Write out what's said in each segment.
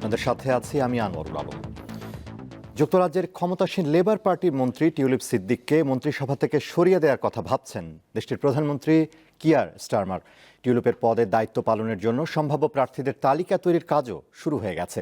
আপনাদের সাথে আছি আমি আনোয়ারুল আলম যুক্তরাজ্যের ক্ষমতাসীন লেবার পার্টির মন্ত্রী টিউলিপ সিদ্দিককে মন্ত্রিসভা থেকে সরিয়ে দেওয়ার কথা ভাবছেন দেশটির প্রধানমন্ত্রী কিয়ার স্টারমার। টিউলিপের পদে দায়িত্ব পালনের জন্য সম্ভাব্য প্রার্থীদের তালিকা তৈরির কাজও শুরু হয়ে গেছে।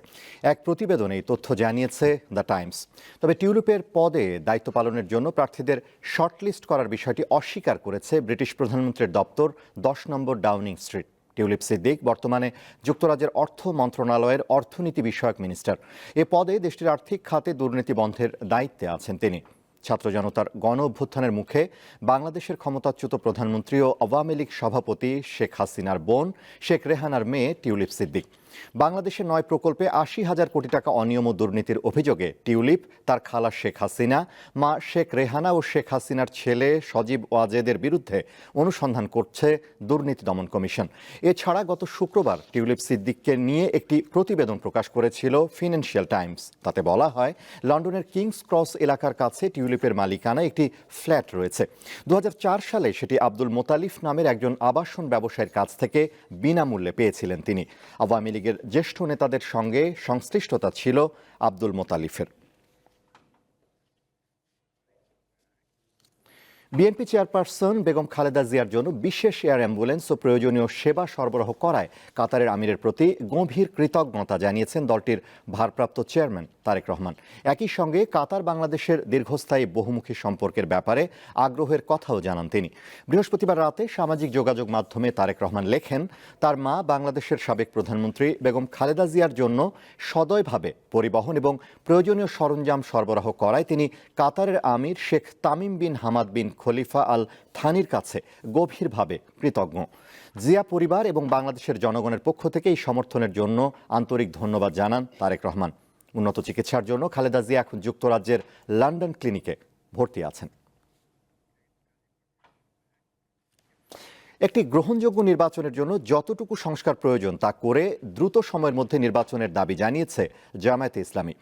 এক প্রতিবেদনে এই তথ্য জানিয়েছে দ্য টাইমস। তবে টিউলিপের পদে দায়িত্ব পালনের জন্য প্রার্থীদের শর্টলিস্ট করার বিষয়টি অস্বীকার করেছে ব্রিটিশ প্রধানমন্ত্রীর দপ্তর দশ নম্বর ডাউনিং স্ট্রিট। টিউলিপ সিদ্দিক, বর্তমানে যুক্তরাজ্যের অর্থ মন্ত্রণালয়ের অর্থনীতি বিষয়ক মিনিস্টার। এ পদে দেশটির আর্থিক খাতে দুর্নীতি বন্ধের দায়িত্বে আছেন তিনি। ছাত্র জনতার গণ অভ্যুত্থানের মুখে বাংলাদেশের ক্ষমতাচ্যুত প্রধানমন্ত্রী ও আওয়ামী লীগ সভাপতি শেখ হাসিনার বোন, শেখ রেহানার মেয়ে টিউলিপ সিদ্দিক। বাংলাদেশের নয় প্রকল্পে আশি হাজার কোটি টাকা অনিয়ম ও দুর্নীতির অভিযোগে টিউলিপ, তার খালা শেখ হাসিনা, মা শেখ রেহানা ও শেখ হাসিনার ছেলে সজীব ওয়াজেদের বিরুদ্ধে অনুসন্ধান করছে দুর্নীতি দমন কমিশন। এছাড়া গত শুক্রবার টিউলিপ সিদ্দিককে নিয়ে একটি প্রতিবেদন প্রকাশ করেছিল ফিনান্সিয়াল টাইমস। তাতে বলা হয়, লন্ডনের কিংস ক্রস এলাকার কাছে টিউলিপের মালিকানা একটি ফ্ল্যাট রয়েছে। দু হাজার চার সালে সেটি আব্দুল মোতালিফ নামের একজন আবাসন ব্যবসায়ীর কাছ থেকে বিনামূল্যে পেয়েছিলেন তিনি। আওয়ামী লীগের জ্যেষ্ঠ নেতাদের সঙ্গে সংশ্লিষ্টতা ছিল আব্দুল মোতালিফের। বিএনপি চেয়ারপারসন বেগম খালেদা জিয়ার জন্য বিশেষ এয়ার অ্যাম্বুলেন্স ও প্রয়োজনীয় সেবা সরবরাহ করায় কাতারের আমিরের প্রতি গভীর কৃতজ্ঞতা জানিয়েছেন দলটির ভারপ্রাপ্ত চেয়ারম্যান তারেক রহমান। একই সঙ্গে কাতার বাংলাদেশের দীর্ঘস্থায়ী বহুমুখী সম্পর্কের ব্যাপারে আগ্রহের কথাও জানান তিনি। বৃহস্পতিবার রাতে সামাজিক যোগাযোগ মাধ্যমে তারেক রহমান লেখেন, তার মা বাংলাদেশের সাবেক প্রধানমন্ত্রী বেগম খালেদা জিয়ার জন্য সদয়ভাবে পরিবহন এবং প্রয়োজনীয় সরঞ্জাম সরবরাহ করায় তিনি কাতারের আমির Sheikh Tamim bin Hamad bin Khalifa Al থানির কাছে গভীরভাবে কৃতজ্ঞ। জিয়া পরিবার এবং বাংলাদেশের জনগণের পক্ষ থেকে এই সমর্থনের জন্য আন্তরিক ধন্যবাদ জানান তারেক রহমান। উন্নত চিকিৎসার জন্য খালেদা জিয়া এখন যুক্তরাজ্যের লন্ডন ক্লিনিকে ভর্তি আছেন। একটি গ্রহণযোগ্য নির্বাচনের জন্য যতটুকু সংস্কার প্রয়োজন তা করে দ্রুত সময়ের মধ্যে নির্বাচনের দাবি জানিয়েছে জামায়াতে ইসলামী।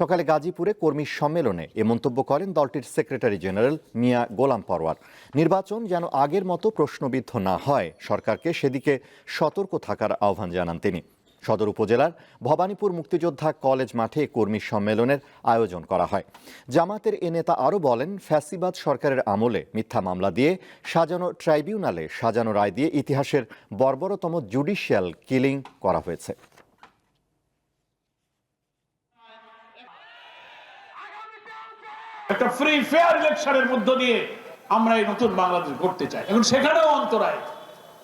সকালে গাজীপুরে কর্মী সম্মেলনে এ মন্তব্য করেন দলটির সেক্রেটারি জেনারেল মিয়া গোলাম পরওয়ার। নির্বাচন যেন আগের মতো প্রশ্নবিদ্ধ না হয়, সরকারকে সেদিকে সতর্ক থাকার আহ্বান জানান তিনি। সদর উপজেলার ভবানীপুর মুক্তিযোদ্ধা কলেজ মাঠে কর্মী সম্মেলনের আয়োজন করা হয়। জামাতের এ নেতা আরও বলেন, ফ্যাসিবাদ সরকারের আমলে মিথ্যা মামলা দিয়ে সাজানো ট্রাইব্যুনালে সাজানো রায় দিয়ে ইতিহাসের বর্বরতম জুডিশিয়াল কিলিং করা হয়েছে। একটা ফ্রি ফেয়ার ইলেকশনের মধ্য দিয়ে আমরা এই নতুন বাংলাদেশ গড়তে চাই। এখন সেখানেও অন্তরায়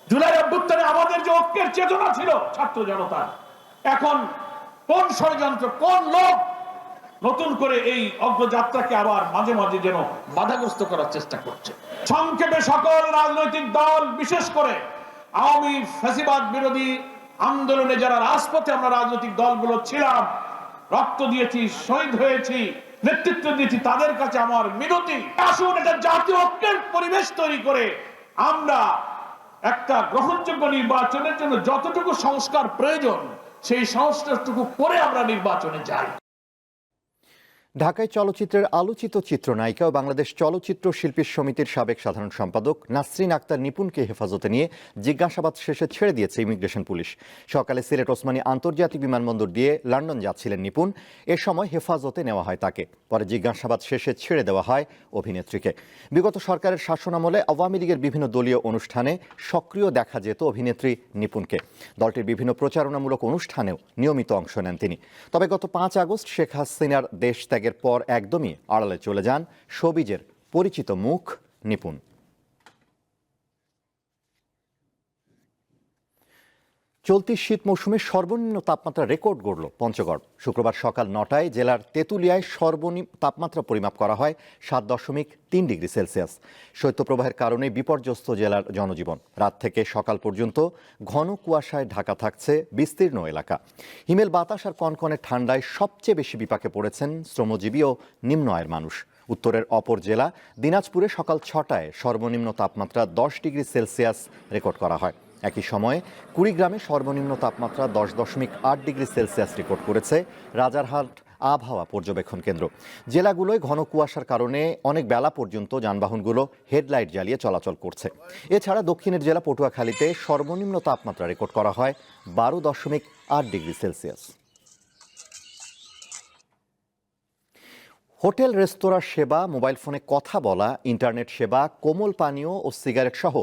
জুলাই অভ্যুত্থানে আমাদের যে ঐক্যের চেতনা ছিল, ছাত্র জনতার, এখন কোন ষড়যন্ত্র, কোন লোক নতুন করে এই অগ্রযাত্রাকে আবার মাঝে মাঝে যেন বাধাগ্রস্ত করার চেষ্টা করছে? সংক্ষেপে সকল রাজনৈতিক দল, বিশেষ করে আওয়ামী ফ্যাসিবাদ বিরোধী আন্দোলনে যারা রাজপথে আমরা রাজনৈতিক দলগুলো ছিলাম, রক্ত দিয়েছি, শহীদ হয়েছি, নেতৃত্ব দিয়েছি, তাদের কাছে আমার মিনতি। আসুন, এটা জাতীয় ঐক্যের পরিবেশ তৈরি করে আমরা একটা গ্রহণযোগ্য নির্বাচনের জন্য যতটুকু সংস্কার প্রয়োজন সেই সংস্কারটুকু করে আমরা নির্বাচনে যাই। ঢাকায় চলচ্চিত্রের আলোচিত চিত্রনায়িকা ও বাংলাদেশ চলচ্চিত্র শিল্পী সমিতির সাবেক সাধারণ সম্পাদক নাসরিন আক্তার নিপুণকে হেফাজতে নিয়ে জিজ্ঞাসাবাদ শেষে ছেড়ে দিয়েছে ইমিগ্রেশন পুলিশ। সকালে সিলেট ওসমানী আন্তর্জাতিক বিমানবন্দর দিয়ে লন্ডন যাচ্ছিলেন নিপুণ। এ সময় হেফাজতে নেওয়া হয় তাকে। পরে জিজ্ঞাসাবাদ শেষে ছেড়ে দেওয়া হয় অভিনেত্রীকে। বিগত সরকারের শাসনামলে আওয়ামী লীগের বিভিন্ন দলীয় অনুষ্ঠানে সক্রিয় দেখা যেত অভিনেত্রী নিপুণকে। দলটির বিভিন্ন প্রচারণামূলক অনুষ্ঠানেও নিয়মিত অংশ নেন তিনি। তবে গত পাঁচ আগস্ট শেখ হাসিনার দেশ ত্যাগের পর একদমই আড়ালে চলে যান সবিজের পরিচিত মুখ নিপুণ। চলতি শীত মৌসুমে সর্বনিম্ন তাপমাত্রা রেকর্ড গড়ল পঞ্চগড়। শুক্রবার সকাল নটায় জেলার তেঁতুলিয়ায় সর্বনিম্ন তাপমাত্রা পরিমাপ করা হয় সাত দশমিক তিন ডিগ্রি সেলসিয়াস। শৈত্যপ্রবাহের কারণে বিপর্যস্ত জেলার জনজীবন। রাত থেকে সকাল পর্যন্ত ঘন কুয়াশায় ঢাকা থাকছে বিস্তীর্ণ এলাকা। হিমেল বাতাস আর কনকনে ঠান্ডায় সবচেয়ে বেশি বিপাকে পড়েছেন শ্রমজীবী ও নিম্ন আয়ের মানুষ। উত্তরের অপর জেলা দিনাজপুরে সকাল ছটায় সর্বনিম্ন তাপমাত্রা দশ ডিগ্রি সেলসিয়াস রেকর্ড করা হয়। একই সময়ে কুড়িগ্রামে সর্বনিম্ন তাপমাত্রা দশ দশমিক আট ডিগ্রি সেলসিয়াস রেকর্ড করেছে রাজারহাট আবহাওয়া পর্যবেক্ষণ কেন্দ্র। জেলাগুলোয় ঘন কুয়াশার কারণে অনেক বেলা পর্যন্ত যানবাহনগুলো হেডলাইট জ্বালিয়ে চলাচল করছে। এছাড়া দক্ষিণের জেলা পটুয়াখালীতে সর্বনিম্ন তাপমাত্রা রেকর্ড করা হয় বারো দশমিক আট ডিগ্রি সেলসিয়াস। হোটেল রেস্তোরাঁর সেবা, মোবাইল ফোনে কথা বলা, ইন্টারনেট সেবা, কোমল পানীয় ও সিগারেট সহ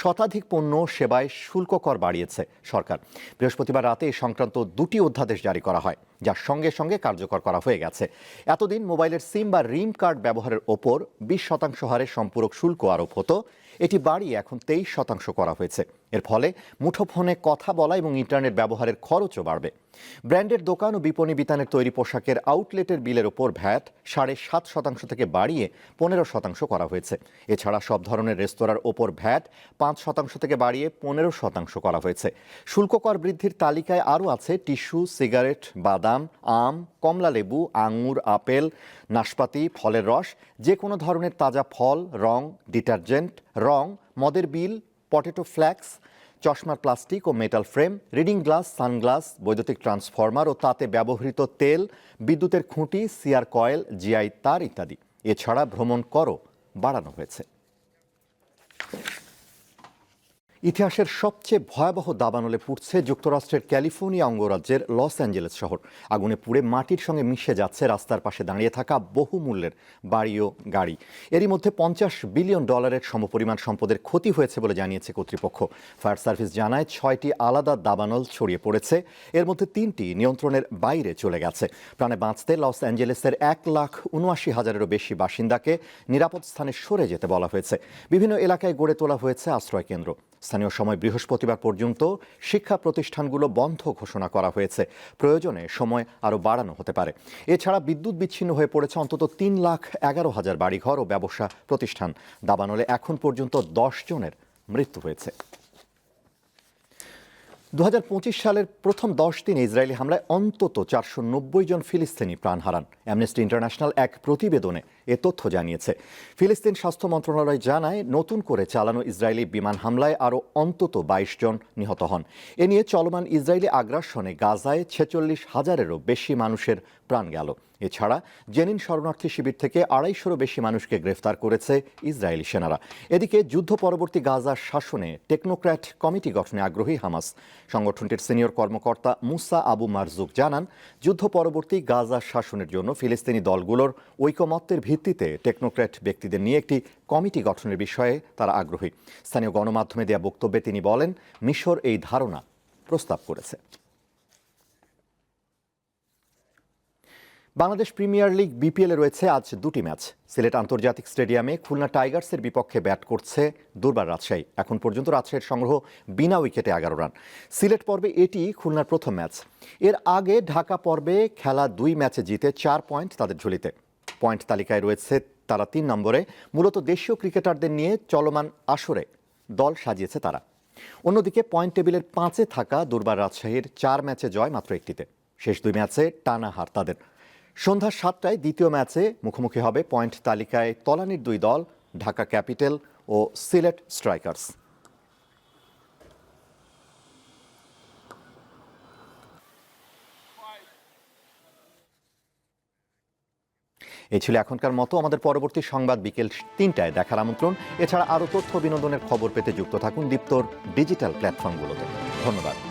শতাধিক পণ্য সেবায় শুল্ক কর বাড়িয়েছে সরকার। বৃহস্পতিবার রাতে এই সংক্রান্ত দুটি অধ্যাদেশ জারি করা হয়, যার সঙ্গে সঙ্গে কার্যকর করা হয়ে গেছে। এতদিন মোবাইলের সিম বা রিম কার্ড ব্যবহারের ওপর বিশ শতাংশ হারে সম্পূরক শুল্ক আরোপ হতো। এটি বাড়িয়ে এখন তেইশ শতাংশ করা হয়েছে। এর ফলে মুঠোফোনে কথা বলা এবং ইন্টারনেট ব্যবহারের খরচও বাড়বে। ব্র্যান্ডের দোকান ও বিপণী বিতানের তৈরি পোশাকের আউটলেটের বিলের ওপর ভ্যাট সাড়ে সাত শতাংশ থেকে বাড়িয়ে পনেরো শতাংশ করা হয়েছে। এছাড়া সব ধরনের রেস্তোরাঁর ওপর ভ্যাট পাঁচ শতাংশ থেকে বাড়িয়ে পনেরো শতাংশ করা হয়েছে। শুল্ক কর বৃদ্ধির তালিকায় আরও আছে টিস্যু, সিগারেট, বাদাম, আম, কমলা লেবু, আঙুর, আপেল, নাশপাতি, ফলের রস যে কোনো ধরনের তাজা ফল, রং, ডিটারজেন্ট রং, মদের বিল, পটেটো ফ্ল্যাক্স, চশমার প্লাস্টিক ও metal frame, reading glass, sunglass, বৈদ্যুতিক ট্রান্সফর্মার ও তাতে ব্যবহৃত তেল, বিদ্যুতের খুঁটি সিয়ার কয়েল, জিআই তার ইত্যাদি। এছাড়া ভ্রমণ করও বাড়ানো হয়েছে। ইতিহাসের সবচেয়ে ভয়াবহ দাবানলে পুড়ছে যুক্তরাষ্ট্রের ক্যালিফোর্নিয়া অঙ্গরাজ্যের লস অ্যাঞ্জেলেস শহর। আগুনে পুড়ে মাটির সঙ্গে মিশে যাচ্ছে রাস্তার পাশে দাঁড়িয়ে থাকা বহুমূল্যের বাড়ি ও গাড়ি। এরই মধ্যে পঞ্চাশ বিলিয়ন ডলারের সমপরিমাণ সম্পদের ক্ষতি হয়েছে বলে জানিয়েছে কর্তৃপক্ষ। ফায়ার সার্ভিস জানায়, ছয়টি আলাদা দাবানল ছড়িয়ে পড়েছে। এর মধ্যে তিনটি নিয়ন্ত্রণের বাইরে চলে গেছে। প্রাণে বাঁচতে লস অ্যাঞ্জেলেসের এক লাখ উনআশি হাজারেরও বেশি বাসিন্দাকে নিরাপদ স্থানে সরে যেতে বলা হয়েছে। বিভিন্ন এলাকায় গড়ে তোলা হয়েছে আশ্রয় কেন্দ্র স্থানীয় সময় বৃহস্পতিবার পর্যন্ত শিক্ষা প্রতিষ্ঠানগুলো বন্ধ ঘোষণা করা হয়েছে। প্রয়োজনে সময় আরও বাড়ানো হতে পারে। এছাড়া বিদ্যুৎ বিচ্ছিন্ন হয়ে পড়েছে অন্তত তিন লাখ এগারো হাজার বাড়িঘর ও ব্যবসা প্রতিষ্ঠান। দাবানলে এখন পর্যন্ত দশ জনের মৃত্যু হয়েছে। দু হাজার পঁচিশ সালের প্রথম দশ দিন ইসরায়েলি হামলায় অন্তত চারশো নব্বই জন ফিলিস্তিনি প্রাণ হারান। অ্যামনেস্টি ইন্টারন্যাশনাল এক প্রতিবেদনে এ তথ্য জানিয়েছে। ফিলিস্তিন স্বাস্থ্য মন্ত্রণালয় জানায়, নতুন করে চালানো ইসরায়েলি বিমান হামলায় আরও অন্তত বাইশ জন নিহত হন। এ নিয়ে চলমান ইসরায়েলি আগ্রাসনে গাজায় ছেচল্লিশ হাজারেরও বেশি মানুষের প্রাণ গেল। এছাড়া জেনিন শরণার্থী শিবির থেকে আড়াইশোরও বেশি মানুষকে গ্রেফতার করেছে ইসরায়েলি সেনারা। এদিকে যুদ্ধ পরবর্তী গাজার শাসনে টেকনোক্র্যাট কমিটি গঠনে আগ্রহী হামাস। সংগঠনটির সিনিয়র কর্মকর্তা মুসা আবু মারজুক জানান, যুদ্ধ পরবর্তী গাজা শাসনের জন্য ফিলিস্তিনি দলগুলোর ঐকমত্যের ভিত্তিতে টেকনোক্র্যাট ব্যক্তিদের নিয়ে একটি কমিটি গঠনের বিষয়ে তারা আগ্রহী। স্থানীয় গণমাধ্যমে দেয়া বক্তব্যে তিনি বলেন, মিশর এই ধারণা প্রস্তাব করেছে। বাংলাদেশ প্রিমিয়ার লিগ বিপিএলে রয়েছে আজ দুটি ম্যাচ। সিলেট আন্তর্জাতিক স্টেডিয়ামে খুলনা টাইগার্সের বিপক্ষে ব্যাট করছে দুর্বার রাজশাহী। এখন পর্যন্ত রাজশাহীর সংগ্রহ বিনা উইকেটে এগারো রান। সিলেট পর্বে এটি খুলনার প্রথম ম্যাচ। এর আগে ঢাকা পর্বে খেলা দুই ম্যাচে জিতে চার পয়েন্ট তাদের ঝুলিতে। পয়েন্ট তালিকায় রয়েছে তারা তিন নম্বরে। মূলত দেশীয় ক্রিকেটারদের নিয়ে চলমান আসরে দল সাজিয়েছে তারা। অন্যদিকে পয়েন্ট টেবিলের পাঁচে থাকা দুর্বার রাজশাহীর চার ম্যাচে জয় মাত্র একটিতে। শেষ দুই ম্যাচে টানা হার তাদের। সন্ধ্যা সাতটায় দ্বিতীয় ম্যাচে মুখোমুখি হবে পয়েন্ট তালিকায় তলানির দুই দল, ঢাকা ক্যাপিটাল ও সিলেট স্ট্রাইকার্স। এই ছিল এখনকার মতো। আমাদের পরবর্তী সংবাদ বিকেল তিনটায় দেখার আমন্ত্রণ। এছাড়া আরও তথ্য বিনোদনের খবর পেতে যুক্ত থাকুন দীপ্তর ডিজিটাল প্ল্যাটফর্মগুলোতে। ধন্যবাদ।